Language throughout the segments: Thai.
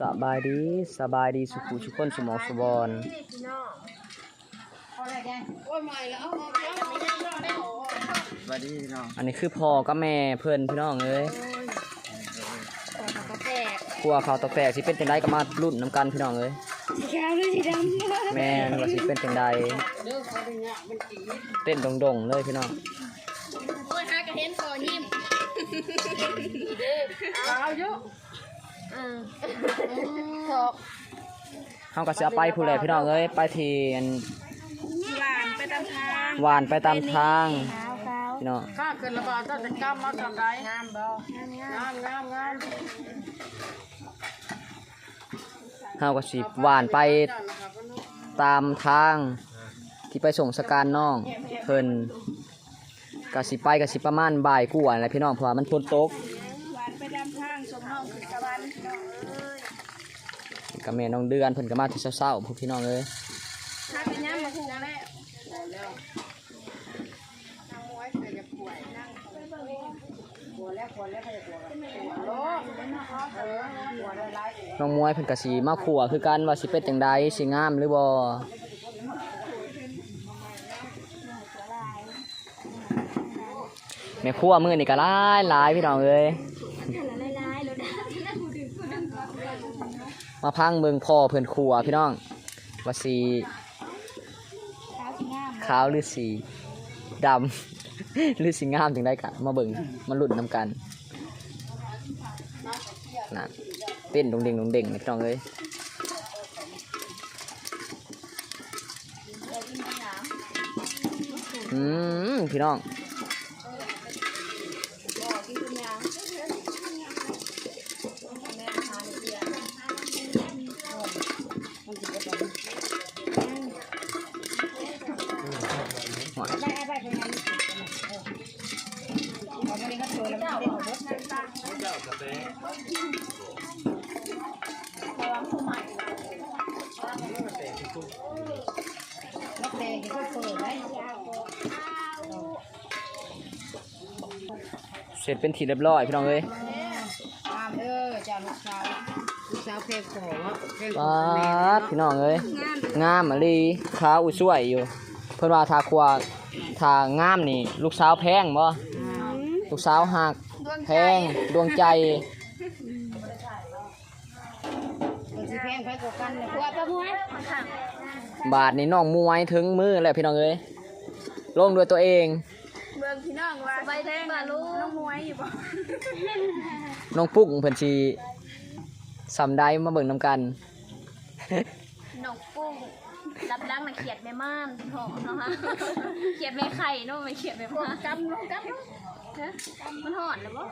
สบายดีสบายดีสุขุสุขคนสมองสุบอนโอ้ยใหม่แล้วเอาออกแล้วไม่ได้รอได้โอ้สวัสดีพี่น้องอันนี้คือพ่อกับแม่เพื่อนพี่น้องเอ้ยกาแฟครัวเขาวตะแตกสิเป็นจังไดก็มารุ่นน้ำกันพี่น้องเอ้ยสีขาวหรือสีดำแม่นว่าสิเป็นจังไดเด้อเขาเป็นเงามันจีเต้นดงๆเลยพี่น้องโอ้ยฮากระเห็นคอยิ้มเอาเยอะอืม ถอกเฮาก็สิเอาไปผู้แลพี่น้องเอ้ยไปที่อันหลานไปตามทางหวานไปตามทางขาวขาวพี่น้องข้าเกิดระบาดตั้งแต่กล้ามมาทำได้งามบ่งามงามงามเฮาก็สิหวานไปตามทาง ที่ไปส่งสการน้องเพิ่นก็สิไปก็สิประมาณบ่ายกว่าแหละพี่น้องเพราะว่ามันฝนตก หวานไปตามทางสมน้องขึ้นสวรรค์น้องเอ้ย กับแม่น้องเดือนเพิ่นก็มาที่เช้าๆพวกพี่น้องเอ้ยถ้าเป็นย่ามาถูกแล้วแล้วนางมวยเคยจะป่วยนั่งป่วยแล้วป่วยแล้วไปป่วยโอ้เออป่วยแล้วไล่น้องมวยเพิ่นก็สิมาขัวคือกันว่าสิเป็นจังใดสิงามหรือบ่แม่ครัวมือนี้ก็หลายหลายพี่น้องเอ้ย มาพังเบิ่งพ่อเพิ่นขัวพี่น้องว่าสิขาวหรือสีดำ หรือสีงามจังไดกันมาเบิ่งมาลุ้นนํกันนั่นเต้นดงเด้งดงเด้งนะพี่น้องเอ้ยอืมพี่น้อง เสร็จเป็นทีเรียบร้อยพี่น้องเอ้ยตามเด้อจ้าลูกสาวลูกสาวเพลงขอว่าเพลงขปอาดพี่น้องเอ้ยงามอะลีขาวอุ้ยสวยอยู่ เพิ่นว่าทาครัวทางามนี่ ลูกสาวแพงบ่ลูกสาวหักแพงดวงใจมันสิเพลงไปกว่ากันเลยพวกประมวยบาทนี่น้องมวยถึงมือแล้วพี่น้องเอ้ยลงด้วยตัวเองเบิ่ งพี่น้องว่าไปแทงมาลูกน้องมวยอยู่บ่น้องปุ๊กเพิ่นสิสำได้มาเบิ่งนํกันนกปุ้งรับล้างมาเขียดแม่ม่านหอมเนาะฮะเขียดแม่ไข่เนาะไม่เขียดแม่ม่านกำลงกำลงฮะมันหอดหรือเปล่า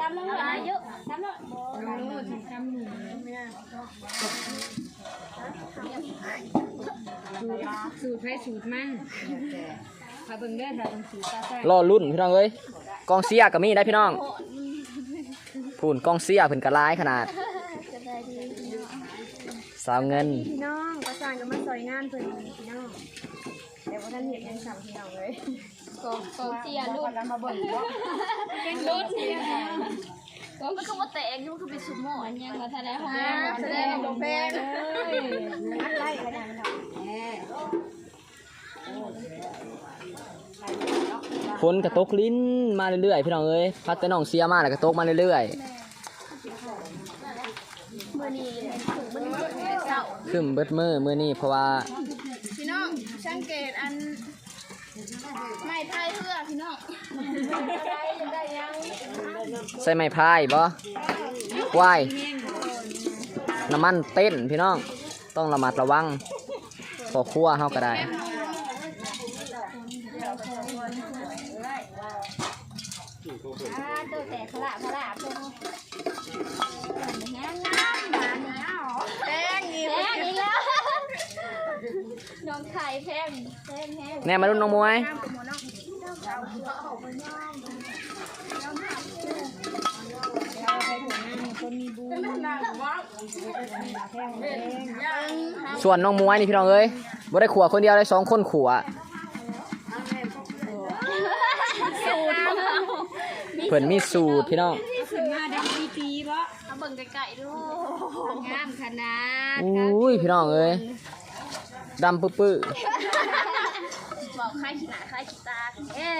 กำลงอะไรเยอะกำลงโอ้ถึงกำหนึ่งเนี่ยสูตรไฟสูตรมัน พาเบิ่งเด้อถ้าต้องสูตรตาแซ่รอรุ่นพี่น้องเอ้ยกองเสียก็มีได้พี่น้องพูนกองเสียเพิ่นก็หลายขนาดจะได้ดีสาวเงิน พี่น้องประสานกันมาซอยงานเพิ่นพี่น้องเดี๋ยวว่าท่านเห็นยังสั่งพี่น้องเลยกองกองเสียลูกแล้วมาเบิ่งว่าเป็นรถเสียมันคือว่าแตกอยู่มันคือเป็นสุโม่อันยังมาแสดงว่าแสดงลงแพงอัดไล่กันยังเนาะ ฝนกระตกลิ้นมาเรื่อยๆพี่น้องเอ้ยพัดแต่น้องเสียมาแล้วกระตกมาเรื่อยมื้อนี้ถูกมันแต่เช้าๆขึ้นเบิดมือมือนี้เพราะว่าพี่น้องสังเกตอันไม้พายเพื่อพี่น้องได้ยังใส่ไม้พายบ่วายน้ำมันเต้นพี่น้องต้องระมัดระวังพอครัวเฮาก็ได้ อ่าตัวแต่ขละขละตัวงามงามหวานเนาะแดงนี่แพงอีกแล้วน้องไข่แพงแพงแพงแน่มารุ่นน้องมวยส่วนน้องมวยนี่พี่น้องเอ้ยบ่ได้ขัวคนเดียวเลยสองคนขัว เพิ่นมีสูตรพี่น้องขึ้นมาได้ปีปีบ่เอาเบิ่งบิ่งไกลๆดูงามขนาดอุ้ยพี่น้องเอ้ยดำปื้อบอกใครขี้หนาใครขี้ตาเอ๊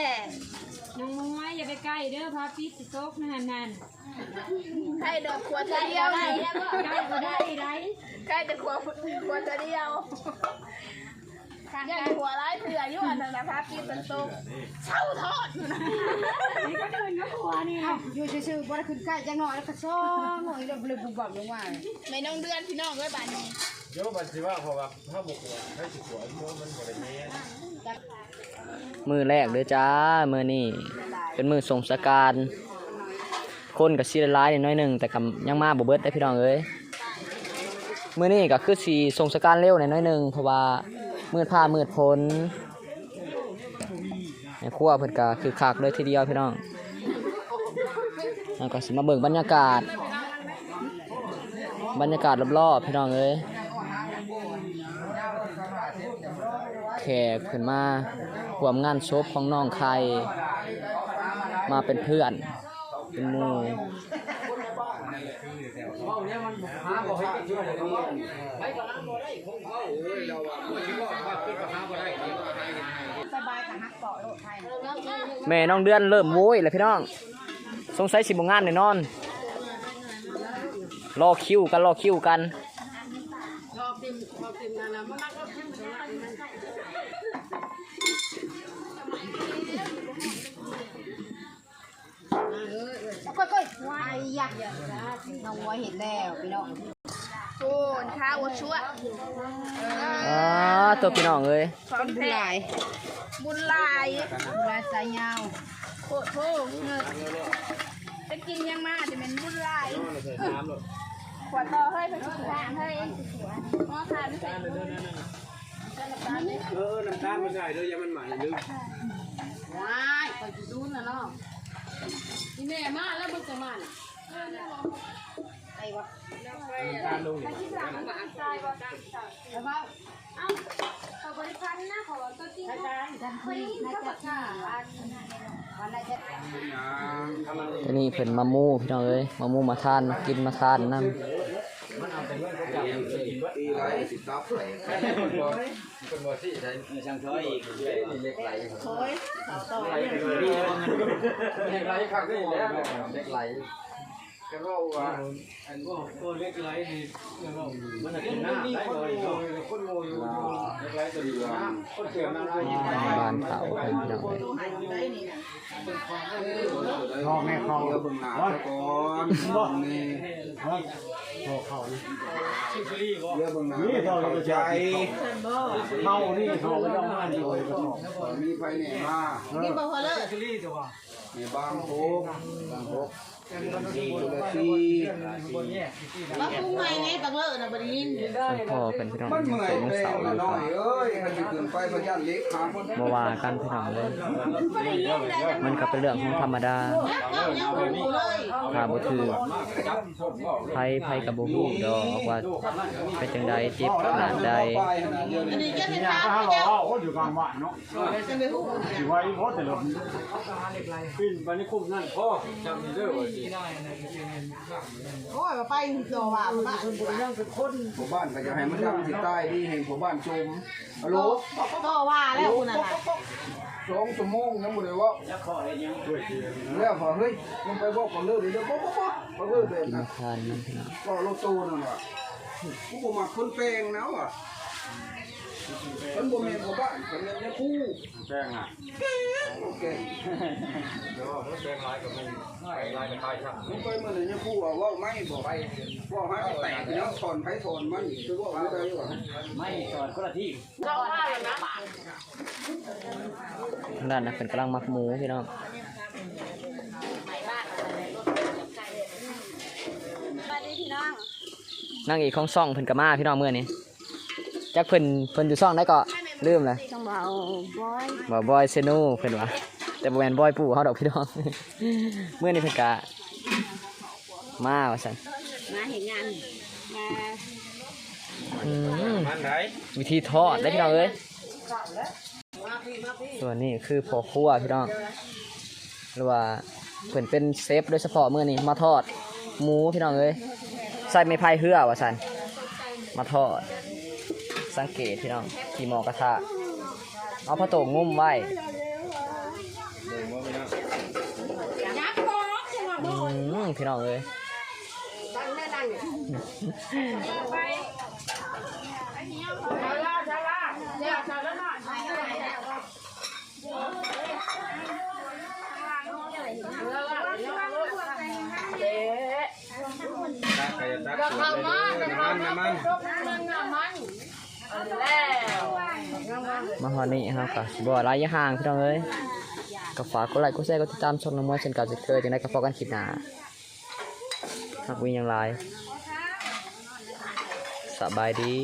น้องน้อยอย่าไปใกล้เด้อพาปิดสิโต๊ะนั่นนั่นใครเดินขวดจะเดียวใกล้ก็ได้ไรใครจะขวดขวดจะเดียวยังหัวร้ายเถื่ออยู่อันนั้นนะคะพี่เป็นตุ๊กเช่าทอดอยู่ นะนี่ก็เดินก็หัวนี่เอ้าอยู่ซื่อๆบ่ได้ขึ้นใกล้จังหน่อยแล้วก็ซ้อมหน่อยเดี๋ยวเลยบุบบับลงมาไม่น้องเดือนพี่น้องด้วยบ้านนี้เดี๋ยวมันสิว่าเพราะว่าถ้าบุกหัวให้สิหัวเพราะมันบ่ได้แม่นๆมือแรกเด้อจ้ามือนี่เป็นมือส่งสการคนกับซีร้ายๆนิดน้อยหนึ่งแต่กับยังมาบ่เบิดได้พี่น้องเอ้ยมือนี่ก็คือสีส่งสการเร็วหน่อยหนึ่งเพราะว่ามืดผ้ามืดพ้น ในครัวเพิ่นก็คือคักเลยทีเดียวพี่น้องแล้วก็สิมาเบิ่งบรรยากาศ บรรยากาศรอบๆพี่น้องเอ้ยแขกขึ้นมาร่วมงานศพของน้องใครมาเป็นเพื่อนเป็นหมู่สบายกับฮักเกาะโลดไทย แม่น้องเดือนเริ่มโว้ยแล้วพี่น้อง สงสัยสิบงานแน่นอน รอคิวกันรอคิวกันก้อยๆวายยักษ์น้องไว้เห็นแล้วพี่น้อง นข้าวชั่วอ๋อตัวพี่น้องเอ้ยของบุญแท้หลายบุญลายบุญหลายสายยาวโคตรโทษเงินจะกินยังมาจะเป็นบุญลายขวดต่อเฮ้ยเป็นขวดเฮ้ยมอทานไม่ใส่บุญเออน้ำตาลไม่ใช่เด้ออย่ามันใหม่ลืมว้ายคอยจะดูนะเนาะนี่แม่มาแล้วมึงจะมาน่ะไอ้วะน้ำ ตาลลงนี่แล้วว่าเขาบริพันธ์นะขอตัวจริงอาจารย์ท่านคุยน่าจะที่วันน่าจะอันนี้เพิ่นมามู่พี่น้องเอ้ยมามู่มาทานมากินมาทานนั่นตี ไรสิบซับเป็นบ่สิใช้ช่างช้อยอีกเล็กไหลโอยต่อต่อเล็กไหลคักนี่แหละเล็กไหลก็ว่าว่าอันว่าตัวเล็กไหลนี่มันน่ะกินน้ำได้บ่อยคนโง่อยู่เล็กไหลตัวดีว่าคนเกี่ยวน้ำได้บานเขาเพิ่นพี่น้องเอ้ยพ่อแม่เขาเดี๋ยวเบิ่งหน้าซะก่อนนี่เดี๋ยวเบิ่งหน้าเข้าใจเมานี่เขาก็ต้องมาอยู่มีไฟแหน่มานี่บอกเขาเลยในบางโคกบางโคกดีละที มาคุ้งใหม่ไงตังเลิศนะบริลินเพิ่นพ่อเพิ่นพี่น้องมันเมื่อยส่งเพลเสางอยู่น้อค่ะยเอ้ยมันจะขึ้นไปพยันเล็กหานบ่ว่ากันพี่น้องเลยมันก็เป็นเรื่องของธรรมดาถ้าบ่ถือไผไผกับบ่ฮู้ดอกว่าเป็นจังใดเจ็บขนาดใดอันนี้จะเป็นทางถ้าบอกว่าโอ้อยู่กลางบ้านเนาะอยู่ไว้เพราะแต่ละปิ่นไปนี่คุ้มนั่นพ่อจำนี่เด้อว่าสิโอ้ยมาไปเกี่ยวว่าบ้านผู้บ้านก็จะให้มันดังสิใต้ดีให้ผู้บ้านชมฮัลโหลก็ว่าแล้วคุณน่ะสองชั่วโมงยังบ่ได้ว่าแล้วพอเฮ้ยมึงไปบอกก่อนเลิกเดี๋ยวบอกบอกบอกบอกเลิกเดินนะทานนั่นพี่องก็โลโต้นั่นว่ะกูบ่มักคนแปลงนะว่ะ มันบ่แม่นบ่บ้านมันเป็นเนี่ยคู่แป้งอะโอเคเดี๋ยวถ้าแป้งลายก็มันลายก็ตายช่างมึงไปมื้อนี้เนี่ยคู่ว่าว้าไม่บ่ไปว่าให้แตกเนาะถอนไผถอนมันคือว่าไม่ได้ว่สอนคนละทางด้านนั้นเพิ่นกำลังมักหมูพี่น้องสวัสดีพี่น้องนางเอกของซ่องเพิ่นก็มาพี่น้องเมื้อนี้ จักเพิ่นเพิ่นอยู่ซ่องได้ก็ลืมเลยต้องเบาบอยบ่บอยเซนูเพิ่นว่าแต่บ่แม่นบอยปู่เฮาดอกพี่น้องมื้อนี้เพิ่นก็มาว่าซั่นมาเห็นงานมาอืมมันไหนวิธีทอดได้พี่น้องเอ้ยส่วนนี้คือพ่อครัวพี่น้องหรือว่าเพิ่นเป็นเซฟโดยเฉพาะมื้อนี้มาทอดหมูพี่น้องเอ้ยใส่ไม้พายเหือว่าสันมาทอด สังเกตพี่น้องที่หมอกระทะเอาผ้าโต่งงุ้มไว้อืมพี่น้องเลยตักไปตักเข้ามาน้ำมันน้ำมัน มาฮอดนี้ครับค่ะบ่ระยะห่างพี่น้องเอ้ยก็ฝากกดไลค์กดแชร์กดติดตามช่องน้องมวยเช่นเก่าเช่นเคยจังได้ก็พอกันคลิปหน้าหักวิ่งยังไรสบายดี